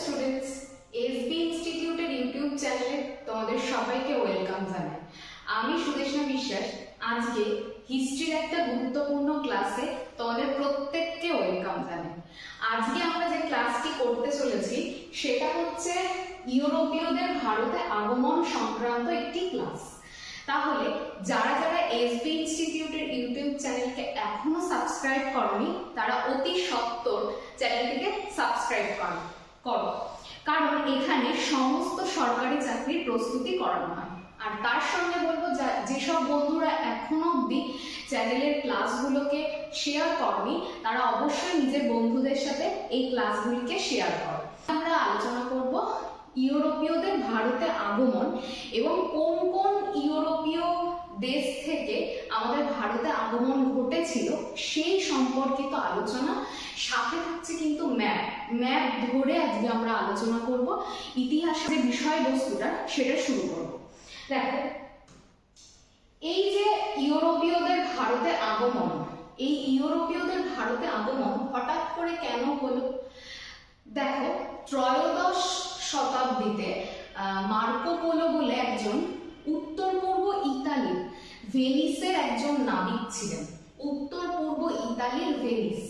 Students SB ইনস্টিটিউটের YouTube চ্যানেলে তোমাদের সবাইকে ওয়েলকাম জানাই। আমি সুদেশনা বিশ্বাস, আজকে হিস্ট্রির একটা গুরুত্বপূর্ণ ক্লাসে তোমাদের প্রত্যেককে ওয়েলকাম জানাই। আজকে আমরা যে ক্লাসটি করতে চলেছি, সেটা হচ্ছে ইউরোপীয়দের ভারতে আগমন সংক্রান্ত একটি ক্লাস তাহলে যারা যারা এসবি ইনস্টিটিউটের ইউটিউব চ্যানেলকে এখনও সাবস্ক্রাইব করনি, তারা অতি সত্বর চ্যানেলটিকে সাবস্ক্রাইব করো। করো। কারণ এখানে সমস্ত সরকারি চাকরির প্রস্তুতি করানো হয়। আর তার সঙ্গে বলব যেসব বন্ধুরা এখনও অব্দি চ্যানেলের ক্লাসগুলোকে শেয়ার করনি, তারা অবশ্যই নিজের বন্ধুদের সাথে এই ক্লাসগুলিকে শেয়ার করো। আমরা আলোচনা করব ইউরোপীয়দের ভারতে আগমন এবং কোন কোন ইউরোপীয় দেশ থেকে আমাদের ভারতে আগমন ঘটেছিল সেই সম্পর্কিত আলোচনা। সাথে থাকছে কিন্তু ম্যাপ। ম্যাপ ধরে আজকে আমরা আলোচনা করব। ইতিহাসের যে বিষয়বস্তুটা, সেটা শুরু করব। দেখো, এই যে ইউরোপীয়দের ভারতে আগমন, এই ইউরোপীয়দের ভারতে আগমন হঠাৎ করে কেন হলো? দেখো, ত্রয়োদশ শতাব্দীতে মার্কো পোলো বলে একজন উত্তর পূর্ব ইতালির ভেনিসের একজন নাবিক ছিলেন। উত্তর পূর্ব ইতালির ভেনিস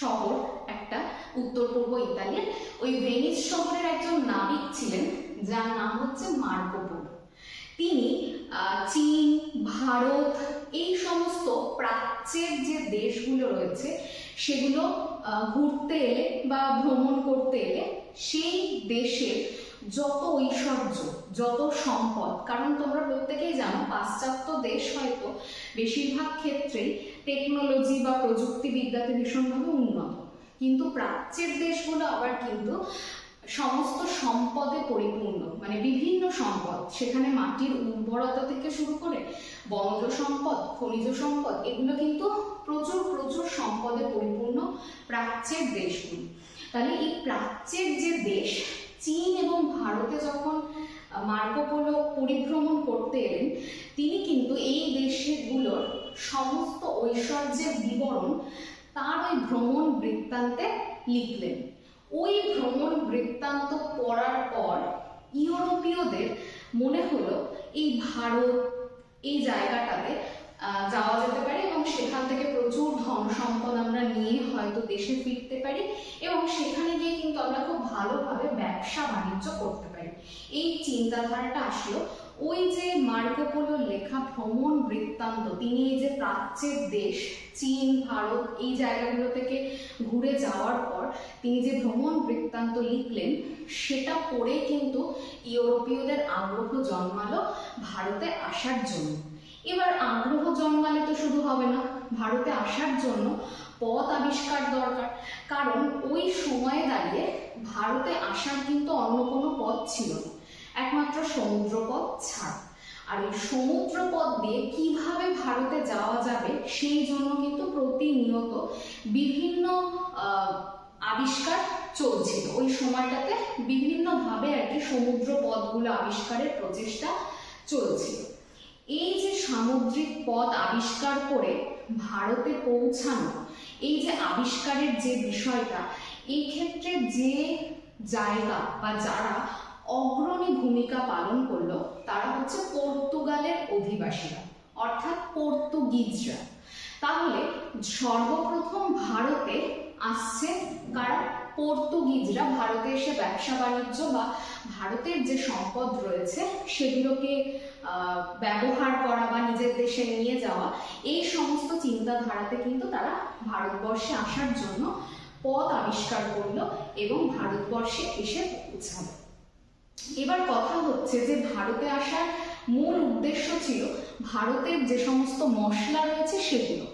শহর একটা, উত্তর পূর্ব ইতালির। ওই ভেনিস শহরের একজন নাবিক ছিলেন, যার নাম হচ্ছে মার্কো পোলো। তিনি চীন, ভারত, এই সমস্ত প্রাচ্যের যে দেশগুলো রয়েছে, সেগুলো ঘুরতে এলে বা ভ্রমণ করতে এলে সেই দেশের যত ঐশ্বর্য, যত সম্পদ, কারণ তোমরা প্রত্যেকেই জানো পাশ্চাত্য দেশ হয়তো বেশিরভাগ ক্ষেত্রেই টেকনোলজি বা প্রযুক্তিবিদ্যাতে ভীষণভাবে উন্নত। কিন্তু প্রাচ্যের দেশগুলো আবার কিন্তু সমস্ত সম্পদে পরিপূর্ণ মানে বিভিন্ন সম্পদ। সেখানে মাটির উর্বরতা থেকে শুরু করে বনজ সম্পদ, খনিজ সম্পদ, এগুলো কিন্তু প্রচুর প্রচুর সম্পদে পরিপূর্ণ প্রাচ্যের দেশগুলি। তাহলে এই প্রাচ্যের যে দেশ চীন এবং ভারতে যখন আহ, মার্কো পোলো পরিভ্রমণ করতে এলেন তিনি কিন্তু এই দেশগুলোর সমস্ত ঐশ্বর্যের বিবরণ তার ওই ভ্রমণ বৃত্তান্তে লিখলেন। ওই ভ্রমণ বৃত্তান্ত পড়ার পর ইউরোপীয়দের মনে হলো এই ভারত এই জায়গাটাতে যাওয়া যেতে পারে এবং সেখান থেকে প্রচুর ধন সম্পদ আমরা নিয়ে হয়তো দেশে ফিরতে পারি এবং সেখানে গিয়ে কিন্তু আমরা খুব ভালোভাবে ব্যবসা বাণিজ্য করতে পারি। এই চিন্তাধারাটা আসলো। ওই যে মার্কো পোলোর লেখা ভ্রমণ বৃত্তান্ত, তিনি এই যে প্রাচ্যের দেশ, চীন, ভারত, এই জায়গাগুলো থেকে ঘুরে যাওয়ার পর তিনি যে ভ্রমণ বৃত্তান্ত লিখলেন, সেটা পড়ে কিন্তু ইউরোপীয়দের আগ্রহ জন্মালো ভারতে আসার জন্য। এবার আগ্রহ জন্মালে তো শুধু হবে না, ভারতে আসার জন্য পথ আবিষ্কার দরকার। কারণ ওই সময়ে দাঁড়িয়ে ভারতে আসার কিন্তু অন্য কোনো পথ ছিল না। একমাত্র সমুদ্র পথ ছাড়া। আর এই সমুদ্র পথ দিয়ে কীভাবে ভারতে যাওয়া যাবে, সেই জন্য কিন্তু প্রতিনিয়ত বিভিন্ন আবিষ্কার চলছিল। ওই সময়টাতে বিভিন্নভাবে আর কি সমুদ্র পথগুলো আবিষ্কারের প্রচেষ্টা চলছিল। এই যে সামুদ্রিক পথ আবিষ্কার করে ভারতে পৌঁছানো, এই যে আবিষ্কারের যে বিষয়টা, এই ক্ষেত্রে যে জায়গা বা যারা অগ্রণী ভূমিকা পালন করল, তারা হচ্ছে পর্তুগালের অধিবাসীরা, অর্থাৎ পর্তুগিজরা। তাহলে সর্বপ্রথম ভারতে আসছে কারা? পর্তুগিজরা। ভারতে এসে ব্যবসা বাণিজ্য বা ভারতের যে সম্পদ রয়েছে, সেগুলোকে ব্যবহার করা বা নিজের দেশে নিয়ে যাওয়া, এই সমস্ত চিন্তাধারাতে কিন্তু তারা ভারতবর্ষে আসার জন্য পথ আবিষ্কার করল এবং ভারতবর্ষে এসে পৌঁছালো। এবার কথা হচ্ছে যে ভারতে আসার মূল উদ্দেশ্য ছিল ভারতের যে সমস্ত মশলা রয়েছে সেগুলো।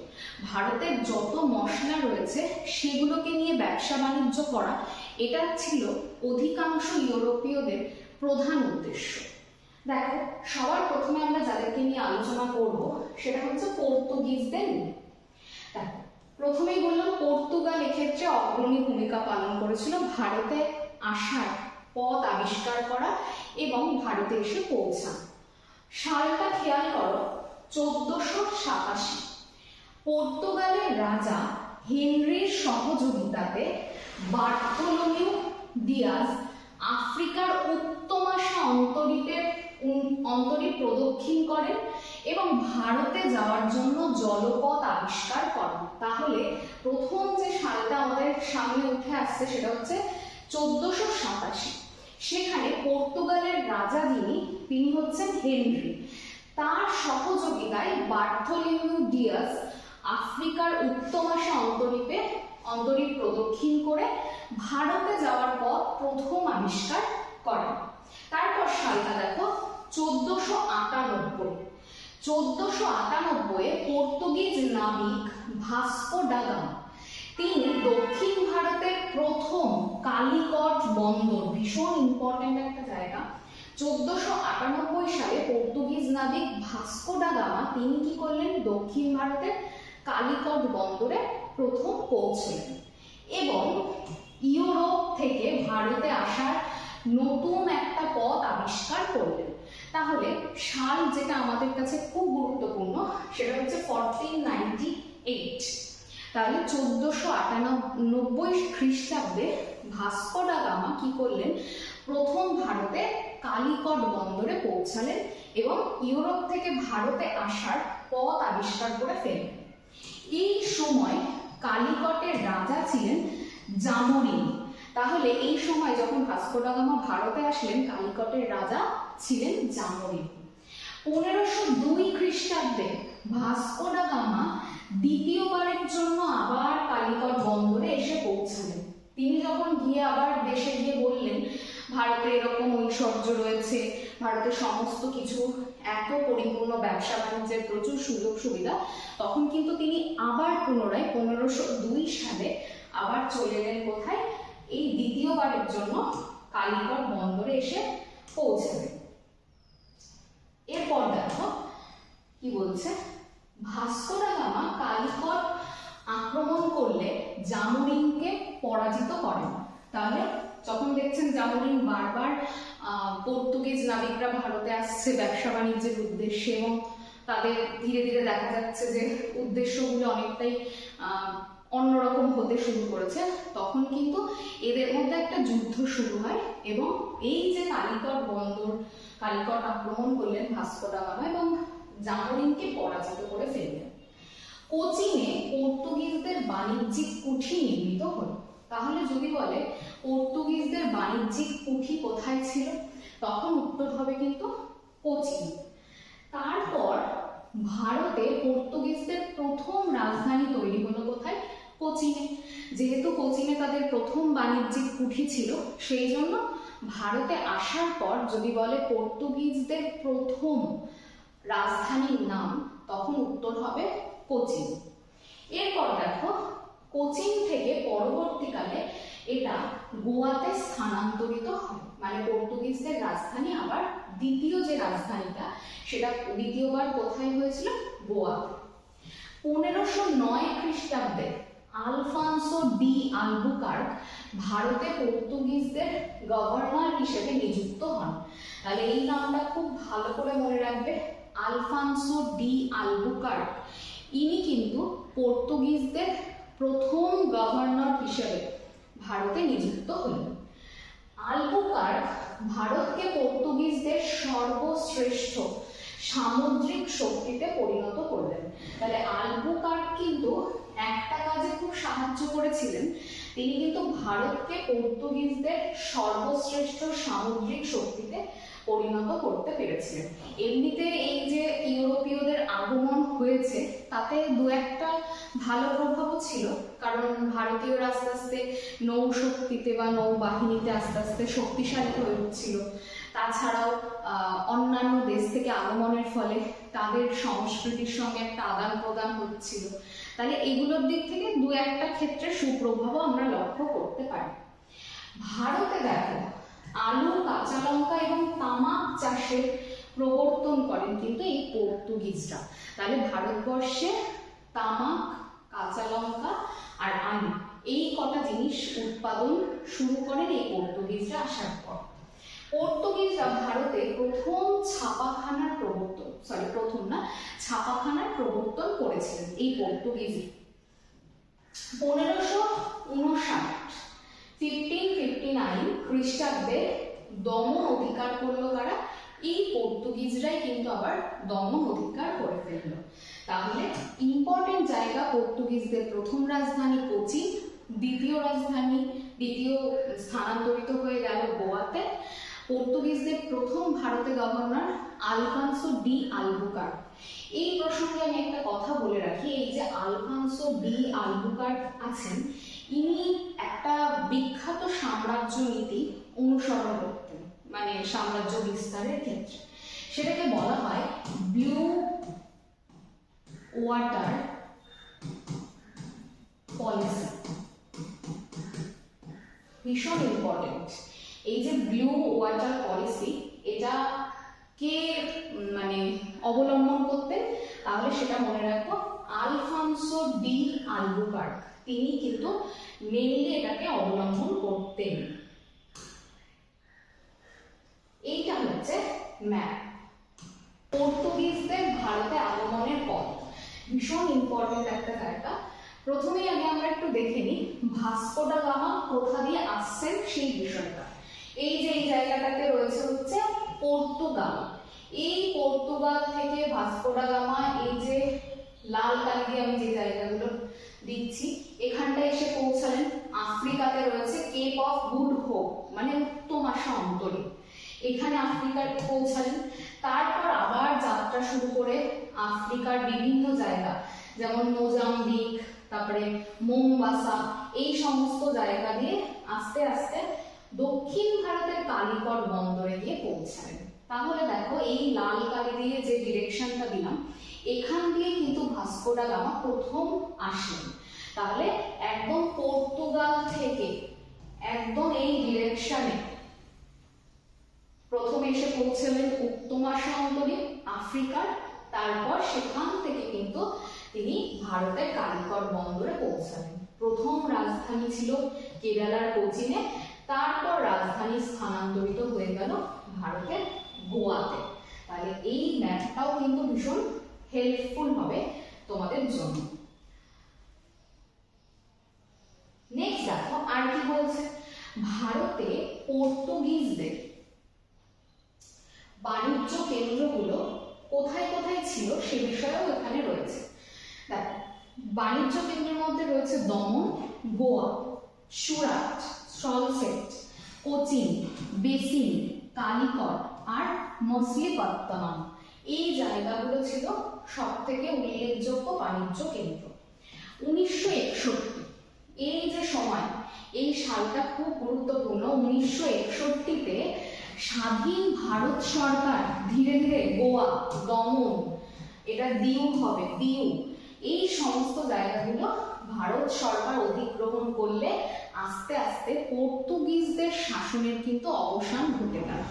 ভারতের যত মশলা রয়েছে সেগুলোকে নিয়ে ব্যবসা বাণিজ্য করা, এটা ছিল অধিকাংশ ইউরোপীয়দের প্রধান উদ্দেশ্য। দেখো, সবার প্রথমে আমরা যাদেরকে নিয়ে আলোচনা করব, সেটা হচ্ছে পর্তুগিজদের প্রথমেই বললাম পর্তুগাল এক্ষেত্রে অগ্রণী ভূমিকা পালন করেছিল ভারতে আসার পথ আবিষ্কার করা এবং ভারতে এসে পৌঁছানো। সালটা খেয়াল করো, চোদ্দশো সাতাশি। পর্তুগালের রাজা হেনরির সহযোগিতাতে বার্থোলোমিউ ডিয়াস আফ্রিকার উত্তমাশা অন্তরীপে উম, অন্তরীপ প্রদক্ষিণ করেন এবং ভারতে যাওয়ার জন্য জলপথ আবিষ্কার করেন। তাহলে প্রথম যে সালটা আমাদের সামনে উঠে আসছে সেটা হচ্ছে চোদ্দশো সাতাশি। সেখানে পর্তুগালের রাজা যিনি তিনি হচ্ছেন হেনরি। তার সহযোগিতায় বার্থোলিমিউ ডিয়াস আফ্রিকার উত্তমাশা অন্তরীপে অন্তরীপ প্রদক্ষিণ করে ভারতে যাওয়ার পথ প্রথম আবিষ্কার করেন। তারপর সালটা দেখো চোদ্দশো আটানব্বই। চোদ্দশো আটানব্বই পর্তুগিজ নাবিক ভাস্কো ডা গামা, তিনি দক্ষিণ ভারতের প্রথম কালিকট বন্দর, ভীষণ ইম্পর্ট্যান্ট একটা জায়গা। চোদ্দশো আটানব্বই সালে পর্তুগিজ নাবিক ভাস্কো ডা গামা, তিনি কি করলেন? দক্ষিণ ভারতের কালিকট বন্দরে প্রথম পৌঁছলেন। এবং ইউরোপ থেকে ভারতে আসার নতুন একটা পথ আবিষ্কার করলেন। তাহলে সাল যেটা আমাদের কাছে খুব গুরুত্বপূর্ণ, সেটা হচ্ছে ফরটিন নাইনটি এইট তাহলে চোদ্দশো আটানব্বই খ্রিস্টাব্দে ভাস্কো ডা গামা কি করলেন? প্রথম ভারতে কালিকট বন্দরে পৌঁছালেন এবং ইউরোপ থেকে ভারতে আসার পথ আবিষ্কার করে ফেলেন। এই সময় কালিকটের রাজা ছিলেন জামরিন। তাহলে এই সময় যখন ভাস্কো ডা ভারতে আসলেন, কালিকটের রাজা ছিলেন জামরিন পনেরোশো দুই খ্রিস্টাব্দে ভাস্কো ডা দ্বিতীয়বারের জন্য আবার কালিকট বন্দরে এসে পৌঁছালেন। তিনি যখন গিয়ে আবার দেশে গিয়ে বললেন, ভারতে এরকম ঐশ্বর্য রয়েছে ভারতের সমস্ত কিছু এত পরিপূর্ণ ব্যবসা বাণিজ্যের প্রচুর সুযোগ সুবিধা, তখন কিন্তু তিনি আবার পুনরায় পনেরোশো দুই সালে আবার চলে এলেন কোথায়? এই দ্বিতীয়বারের জন্য কালিকট বন্দরে এসে পৌঁছালেন এরপর দেখো কি বলছে ভাস্কো ডা গামা আক্রমণ করলে জামোরিনকে পরাজিত করেন। তাহলে যখন দেখছেন জামোরিন বারবার পর্তুগিজ নাবিকরা ভারতে আসছে ব্যবসা বাণিজ্যের উদ্দেশ্যে এবং তাদের ধীরে ধীরে দেখা যাচ্ছে যে উদ্দেশ্যগুলো অনেকটাই আহ, অন্যরকম হতে শুরু করেছে, তখন কিন্তু এদের মধ্যে একটা যুদ্ধ শুরু হয় এবং এই যে কালিকট বন্দর, কালিকট আক্রমণ করলেন ভাস্কো ডা গামা এবং জামোরিনকে পরাজিত করে ফেললেন। কোচিনে পর্তুগিজদের বাণিজ্যিক কুঠি নির্মিত হলো। তাহলে যদি বলে পর্তুগিজদের বাণিজ্যিক কুঠি কোথায় ছিল? তখন উত্তর হবে কিন্তু কোচিন। তারপর ভারতে পর্তুগিজদের প্রথম রাজধানী তৈরি হলো কোথায়? কোচিনে। যেহেতু কোচিনে তাদের প্রথম বাণিজ্যিক কুঠি ছিল, সেই জন্য ভারতে আসার পর যদি বলে পর্তুগিজদের প্রথম রাজধানীর নাম, তখন উত্তর হবে কোচিন। এরপর দেখো, কোচিন থেকে পরবর্তীকালে এটা গোয়াতে স্থানান্তরিত হয়। মানে পর্তুগিজদের রাজধানী আবার দ্বিতীয় যে রাজধানীটা, সেটা দ্বিতীয়বার কোথায় হয়েছিল? গোয়া পনেরোশো নয় খ্রিস্টাব্দে আলফানসো ডি আলবুকার্ক ভারতে পর্তুগিজদের গভর্নর হিসেবে নিযুক্ত হন। তাহলে এই নামটা খুব ভালো করে মনে রাখবে, আলফানসো ডি আলবুকার্ক। ইনি কিন্তু পর্তুগিজদের প্রথম গভর্নর হিসেবে ভারতে নিযুক্ত হলেন। আলবুকার্ক ভারতকে পর্তুগিজদের সর্বশ্রেষ্ঠ সামুদ্রিক শক্তিতে পরিণত করলেন। তাহলে আলবুকার্ক কিন্তু একটা কাজে খুব সাহায্য করেছিলেন। তিনি কিন্তু ভারতকে পর্তুগিজদের সর্বশ্রেষ্ঠ সামুদ্রিক শক্তিতে পরিণত করতে পেরেছিলেন। এমনিতে এই যে ইউরোপীয়দের আগমন হয়েছে, তাতে দু একটা ভালো প্রভাবও ছিল, কারণ ভারতীয়রা আস্তে আস্তে নৌশক্তিতে বা নৌবাহিনীতে আস্তে আস্তে শক্তিশালী হয়ে উঠছিল। তাছাড়াও অন্যান্য দেশ থেকে আগমনের ফলে তাদের সংস্কৃতির সঙ্গে একটা আদান প্রদান হচ্ছিল। তাহলে এগুলোর দিক থেকে দু একটা ক্ষেত্রে সুপ্রভাবও আমরা লক্ষ্য করতে পারি। ভারতে দেখো, আলু, কাঁচা লঙ্কা এবং তামাক চাষের প্রবর্তন করেন কিন্তু এই পর্তুগিজরা। তাহলে ভারতবর্ষে তামাক, কাঁচা লঙ্কা আর আলু এই কটা জিনিস উৎপাদন শুরু করেন এই পর্তুগিজরা আসার পর। পর্তুগিজরা ভারতে প্রথম ছাপাখানার প্রবর্তন সরি প্রথম না, ছাপাখানার প্রবর্তন করেছিলেন এই পর্তুগিজ পনেরোশো উনষাট ফিফটিন ফিফটি নাইন খ্রিস্টাব্দে দমন অধিকার করল কারা? এই পর্তুগিজরাই কিন্তু আবার দমন অধিকার করে ফেলল। তাহলে ইম্পর্টেন্ট জায়গা পর্তুগিজদের প্রথম রাজধানী কোচি, দ্বিতীয় রাজধানী, দ্বিতীয় স্থানান্তরিত হয়ে গেল গোয়াতে। পর্তুগিজদের প্রথম ভারতে গভর্নর আলফানসো ডি আলবুকার। এই প্রসঙ্গে আমি একটা কথা বলে রাখি, এই যে আলফানসো ডি আলবুকার আছেন, ইনি একটা বিখ্যাত সাম্রাজ্য নীতি অনুসরণ করতেন মানে সাম্রাজ্য বিস্তারের ক্ষেত্রে। সেটাকে বলা হয় ব্লু ওয়াটার পলিসি। ভীষণ ইম্পর্টেন্ট এই যে ব্লু ওয়াটার পলিসি এটা কে মানে অবলম্বন করতেন তাহলে সেটা মনে রাখো, আলফানসো ডি আলবুকার, তিনি কিন্তু মেনলি এটাকে অবলম্বন করতেন। এইটা হচ্ছে ম্যাপ পর্তুগিজদের ভারতে আগমনের পথ। ভীষণ ইম্পর্টেন্ট একটা জায়গা। প্রথমেই আগে আমরা একটু দেখে নিই, ভাস্কো ডা গামা কোথা দিয়ে আসছেন সেই বিষয়টা। এই যে এই জায়গাটাতে রয়েছে হচ্ছে পর্তুগাল। এই পর্তুগাল থেকে ভাস্কো ডা গামা, এই যে লাল কালি দিয়ে আমি যে জায়গাগুলো দিচ্ছি, এখানটায় এসে পৌঁছালেন। আফ্রিকাতে রয়েছে কেপ অফ গুড হোপ মানে উত্তম আশা অন্তরী। এখানে আফ্রিকায় পৌঁছালেন। তারপর আবার যাত্রা শুরু করে আফ্রিকার বিভিন্ন জায়গা, যেমন মোজাম্বিক, তারপরে মোমবাসা, এই সমস্ত জায়গা দিয়ে আস্তে আস্তে দক্ষিণ ভারতের কালিকট বন্দরে গিয়ে পৌঁছালেন তাহলে দেখো, এই লাল কালি দিয়ে যে ডিরেকশনটা দিলাম, এখান দিয়ে কিন্তু ভাস্কো ডা গামা প্রথম আসলেন তাহলে একদম পর্তুগাল থেকে একদম এই ডিরেকশনে প্রথমে এসে পৌঁছলেন উত্তমাশা অন্তরী আফ্রিকার। তারপর সেখান থেকে কিন্তু তিনি ভারতের কালিকট বন্দরে পৌঁছালেন। প্রথম রাজধানী ছিল কেরালার কোচিনে। তারপর রাজধানী স্থানান্তরিত হয়ে গেল ভারতের গোয়াতে। তাহলে এই ম্যাপটাও কিন্তু ভীষণ হেল্পফুল হবে তোমাদের জন্য। নেক্সট দেখো, আর কি বলছে? ভারতে পর্তুগিজদের বাণিজ্য কেন্দ্রগুলো কোথায় কোথায় ছিল সে বিষয়েও এখানে রয়েছে। দেখো, বাণিজ্য কেন্দ্রের মধ্যে রয়েছে দমন, গোয়া, সুরাট। সলসেট কোচিন, বেসিন, কালিকট আর মসলিপত্তনম। এই জায়গাগুলো ছিল সব থেকে উল্লেখযোগ্য বাণিজ্য কেন্দ্র। উনিশশো একষট্টি। এই যে সময়, এই সালটা খুব গুরুত্বপূর্ণ। উনিশশো একষট্টিতে স্বাধীন ভারত সরকার, ধীরে ধীরে গোয়া দমন এটা দিউ হবে, দিউ। এই সমস্ত জায়গাগুলো ভারত সরকার অধিগ্রহণ করলে আস্তে আস্তে পর্তুগিজদের শাসনের কিন্তু অবসান ঘটে গেল।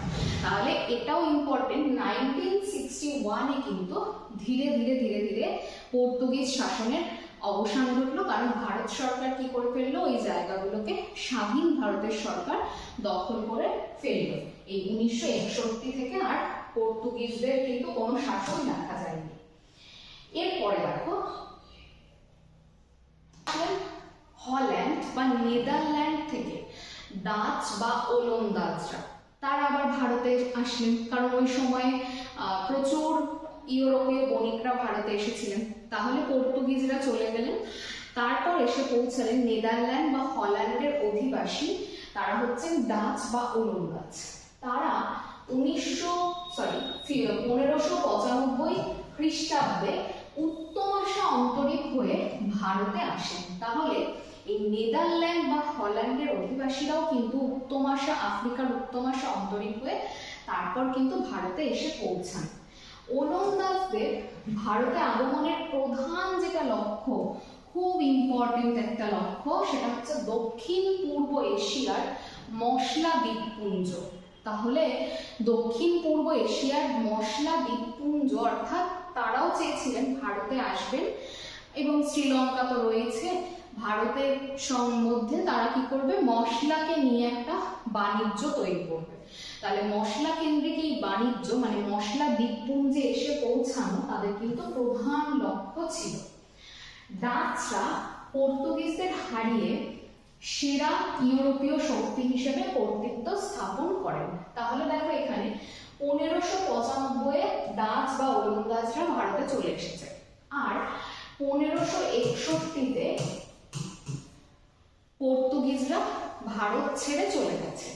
তাহলে এটাও ইম্পর্টেন্ট নাইনটিন সিক্সটি ওয়ানে কিন্তু ধীরে ধীরে ধীরে ধীরে পর্তুগিজ শাসনের অবসান ঘটলো। কারণ ভারত সরকার কি করে ফেলল? ওই জায়গাগুলোকে স্বাধীন ভারতের সরকার দখল করে ফেলল। এই উনিশশো একষট্টি থেকে আর পর্তুগিজদের কিন্তু কোনো শাসন দেখা যায়নি। এরপরে দেখো হল্যান্ড বা নেদারল্যান্ড থেকে ডাচ বা ওলন্দাজরা তারা আবার ভারতে আসলেন, কারণ ওই সময় প্রচুর ইউরোপীয় বণিকরা ভারতে এসেছিলেন। তাহলে পর্তুগিজরা চলে গেলেন। তারপর এসে পৌঁছালেন নেদারল্যান্ড বা হল্যান্ডের অধিবাসী। তারা হচ্ছেন ডাচ বা ওলন্দাজ তারা উনিশশো, সরি পনেরোশো পঁচানব্বই খ্রিস্টাব্দে উত্তমাশা অন্তরীপ হয়ে ভারতে আসেন। তাহলে এই নেদারল্যান্ড বা হল্যান্ডের অধিবাসীরাও কিন্তু উত্তমাশা, আফ্রিকার উত্তমাশা অন্তরীপ হয়ে তারপর কিন্তু ভারতে এসে পৌঁছান। ওলন্দাজদের ভারতে আগমনের প্রধান যেটা লক্ষ্য, খুব ইম্পর্টেন্ট একটা লক্ষ্য, সেটা হচ্ছে দক্ষিণ পূর্ব এশিয়ার মশলা দ্বীপপুঞ্জ। তাহলে দক্ষিণ পূর্ব এশিয়ার মশলা দ্বীপপুঞ্জ, অর্থাৎ তারাও চেয়েছিলেন ভারতে আসবেন এবং শ্রীলঙ্কা তো রয়েছে। ভারতের মধ্যে তারা কি করবে? মশলাকে নিয়ে একটা বাণিজ্য তৈরি করবে। তাহলে মশলা কেন্দ্রিক এই বাণিজ্য মানে মশলা দ্বীপপুঞ্জে এসে পৌঁছানো, তাদের কিন্তু প্রধান লক্ষ্য ছিল। ডাচরা পর্তুগিজদের হারিয়ে সেরা ইউরোপীয় শক্তি হিসেবে কর্তৃত্ব স্থাপন করেন। তাহলে দেখো এখানে পনেরোশো পঁচানব্বই ডাচ বা ওলন্দাজরা ভারতে চলে এসেছে। আর পনেরোশো একষট্টিতে পর্তুগিজরা ভারত ছেড়ে চলে গেছে।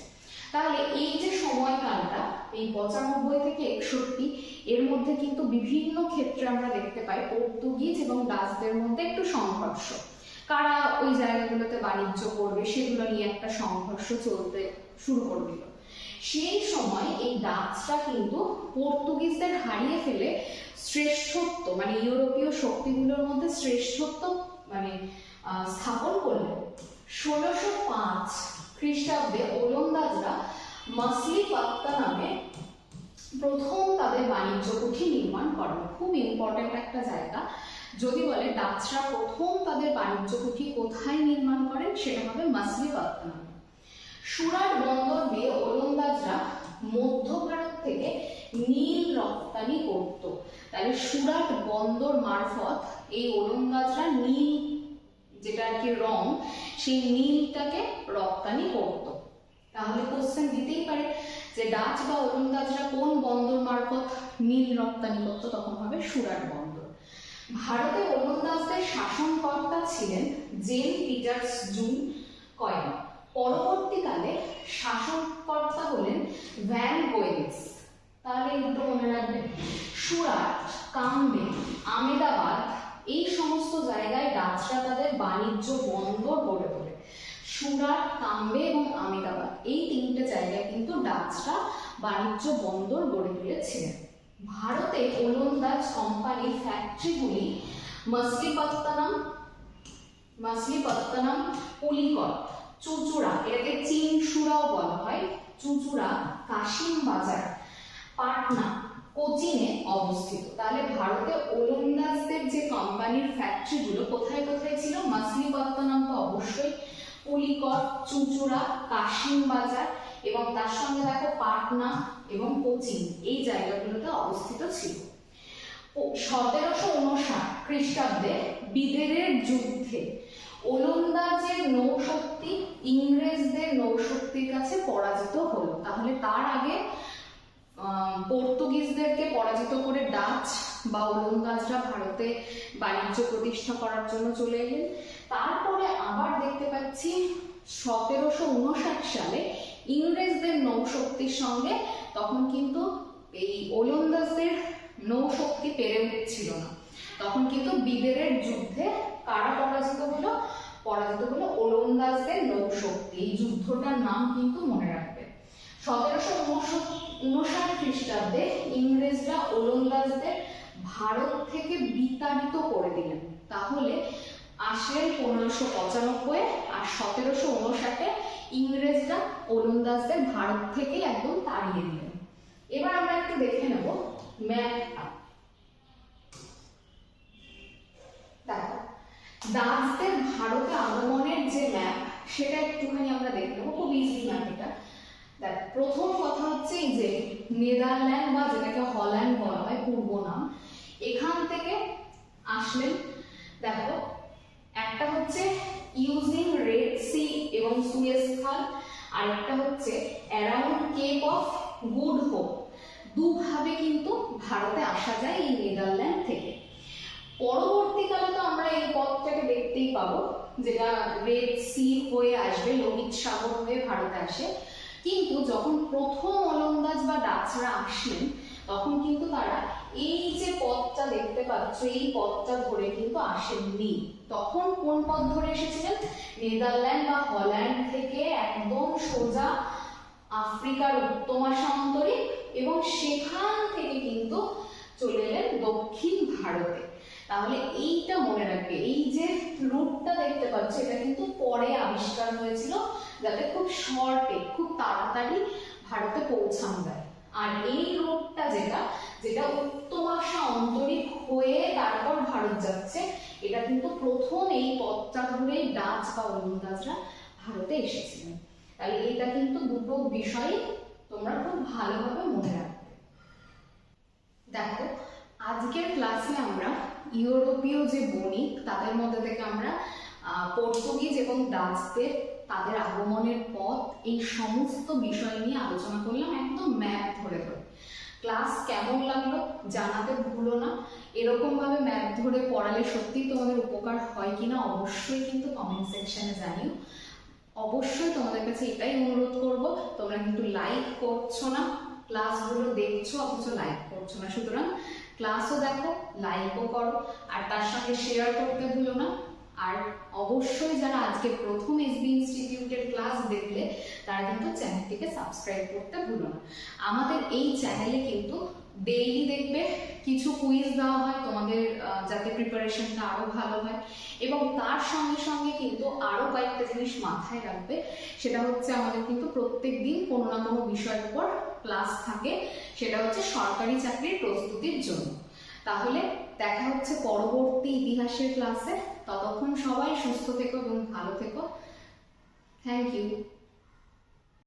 তাহলে এই যে সময়কালটা, এই পঁচানব্বই থেকে একষট্টি, এর মধ্যে কিন্তু বিভিন্ন ক্ষেত্রে আমরা দেখতে পাই পর্তুগিজ এবং ডাচদের মধ্যে একটু সংঘর্ষ। কারা ওই জায়গাগুলোতে বাণিজ্য করবে, সেগুলো নিয়ে একটা সংঘর্ষ চলতে শুরু করে দিল। সেই সময় এই ডাচরা কিন্তু পর্তুগিজদের হারিয়ে ফেলে শ্রেষ্ঠত্ব মানে ইউরোপীয় শক্তিগুলোর মধ্যে শ্রেষ্ঠত্ব মানে স্থাপন করল ষোলোশো পাঁচ খ্রিস্টাব্দে ওলন্দাজরা মাসলিপাত্তা নামে প্রথম তাদের বাণিজ্য কুঠি নির্মাণ করেন খুব ইম্পর্ট্যান্ট একটা জায়গা। যদি বলে ডাচরা প্রথম তাদের বাণিজ্য কুঠি কোথায় নির্মাণ করেন, সেটা হবে মাসলিপাত্তা নামে। সুরাট বন্দর দিয়ে ওলন্দাজরা মধ্য ভারত থেকে নীল রপ্তানি করত। তাহলে সুরাট বন্দর মারফত এই ওলন্দাজরা নীল যেটা আর কি রং, সেই নীলটাকে রপ্তানি করত। তাহলে কোশ্চেন দিতেই পারে যে ডাচ বা ওলন্দাজরা কোন বন্দর মারফত নীল রপ্তানি করত? তখন হবে সুরাট বন্দর। ভারতে ওলন্দাজদের শাসনকর্তা ছিলেন জেন পিটার্স জুন কয়েন। পরবর্তীকালে শাসনকর্তা হলেন ভ্যান গোয়েন্স তাহলে একটু মনে রাখবেন। সুরাট, কামবে, আমেদাবাদ এই সমস্ত জায়গায় ডাচরা তাদের বাণিজ্য বন্দর গড়ে তোলে। সুরাট কাম্বে এবং আমেদাবাদ এই তিনটে জায়গায় কিন্তু ডাচরা বাণিজ্য বন্দর গড়ে তুলেছিলেন ভারতে ওলন্দাজ কোম্পানির ফ্যাক্টরিগুলি মাসলিপত্তনম মাসলিপত্তনম, পুলিকট, চুচুড়া, এটাকে চিনসুরাও বলা হয়, চুচুড়া কাশিম বাজার, পাটনা কোচিনে অবস্থিত। তাহলে ভারতে ওলন্দাজদের যে কোম্পানির ফ্যাক্টরিগুলো কোথায় কোথায় ছিল? মাসলিপত্তনম তো অবশ্যই। পুলিকট, চুঁচুড়া, কাশিম বাজার এবং তার সঙ্গে দেখো পাটনা এবং কোচিন এই জায়গাগুলোতে অবস্থিত ছিল। সতেরোশো উনষাট খ্রিস্টাব্দে বিদেরের যুদ্ধে ওলন্দাজের নৌশক্তি ইংরেজদের নৌশক্তির কাছে পরাজিত হলো। তাহলে তার আগে পর্তুগিজদেরকে পরাজিত করে ডাচ বা ওলন্দাজরা ভারতে বাণিজ্য প্রতিষ্ঠা করার জন্য চলে এলেন। তারপরে আবার দেখতে পাচ্ছি সতেরোশো উনষাট সালে ইংরেজদের নৌশক্তির সঙ্গে তখন কিন্তু এই ওলন্দাজদের নৌশক্তি পেরে উঠছিল না। তখন কিন্তু বিদেরের যুদ্ধে কারা পরাজিত হলো? পরাজিত হলো ওলন্দাজদের নৌশক্তি। এই যুদ্ধটার নাম কিন্তু মনে রাখবে সতেরোশো উনষাট খ্রিস্টাব্দে ইংরেজরা ওলন্দাজদের ভারত থেকে বিতাড়িত করে দিলেন। তাহলে আসলেন পনেরোশো পঁচানব্বই আর সতেরোশো উনষাটে ইংরেজরা ওলন্দাজদের ভারত থেকে একদম তাড়িয়ে দিলেন। এবার আমরা একটু দেখে নেব ম্যাপটা দেখো, দাসদের ভারতে আগমনের যে ম্যাপ, সেটা একটুখানি আমরা দেখে নেব। খুব ইজি ম্যাপ এটা। দেখ, প্রথম কথা হচ্ছে যে নেদারল্যান্ড বা যেটাকে হল্যান্ড বলা হয়, পূর্ব নাম, এখান থেকে আসলেন। দেখো, একটা হচ্ছে ইউজিং রেড সি এবং সুয়েজ খাল, আর একটা হচ্ছে around Cape of Good Hope. দুভাবে কিন্তু ভারতে আসা যায় এই নেদারল্যান্ড থেকে। পরবর্তীকালে তো আমরা এই পথটাকে দেখতেই পাবো, যেটা রেড সি হয়ে আসবে, লোহিত সাগর হয়ে ভারতে আসে। কিন্তু যখন প্রথম ওলন্দাজ বা ডাচরা আসলেন তখন কিন্তু তারা এই যে পথটা দেখতে পাচ্ছ, এই পথটা ধরে কিন্তু আসেননি। তখন কোন পথ ধরে এসেছিলেন? নেদারল্যান্ড বা হল্যান্ড থেকে একদম সোজা আফ্রিকার উত্তমাসান্তরিক এবং সেখান থেকে কিন্তু চলে এলেন দক্ষিণ ভারতে। তাহলে এইটা মনে রাখবে, এই যে রুটটা দেখতে পাচ্ছ, এটা কিন্তু পরে আবিষ্কার হয়েছিল যাতে খুব শর্টে খুব তাড়াতাড়ি ভারতে পৌঁছানো যায়। আর এই রোডটা যেটা যেটা উত্তমাশা অন্তরিক হয়ে তারপর ভারত যাচ্ছে, এটা কিন্তু প্রথম এই পথটা ধরে ডাচ বা ওলন্দাজরা ভারতে এসেছিলেন। তাহলে এটা কিন্তু দুটো বিষয় তোমরা খুব ভালোভাবে মনে রাখবে। দেখো, আজকের ক্লাসে আমরা ইউরোপীয় যে বণিক, তাদের মধ্যে থেকে আমরা পর্তুগিজ এবং ডাচদের তাদের আগমনের পথ, এই সমস্ত বিষয় নিয়ে আলোচনা করলাম, একদম ম্যাপ ধরে ধরে। ক্লাস কেমন লাগল জানাতে ভুলো না। এরকম ভাবে ম্যাপ ধরে পড়ালে সত্যিই তোমাদের উপকার হয় কিনা অবশ্যই কিন্তু কমেন্ট সেকশনে জানিও। অবশ্যই তোমাদের কাছে এটাই অনুরোধ করব, তোমরা কিন্তু লাইক করছ না। ক্লাসগুলো দেখছ, অথচ লাইক করছ না। সুতরাং ক্লাসও দেখো লাইকও করো। আর তার সঙ্গে শেয়ার করতে ভুলো না। আর অবশ্যই যারা আজকে প্রথম এসবি ইনস্টিটিউটের ক্লাস দেখলে, তারা কিন্তু চ্যানেলটিকে সাবস্ক্রাইব করতে ভুলো না। আমাদের এই চ্যানেলে কিন্তু ডেইলি দেখবে, কিছু কুইজ দেওয়া হয়, তোমাদের যাতে প্রিপারেশনটা আরও ভালো হয়। এবং তার সঙ্গে সঙ্গে কিন্তু আরও কয়েকটা জিনিস মাথায় রাখবে, সেটা হচ্ছে আমাদের কিন্তু প্রত্যেক দিন কোনো না কোনো বিষয়ের উপর ক্লাস থাকে, সেটা হচ্ছে সরকারি চাকরির প্রস্তুতির জন্য। তাহলে দেখা হচ্ছে পরবর্তী ইতিহাসের ক্লাসে ততক্ষণ সবাই সুস্থ থেকো এবং ভালো থেকো। Thank you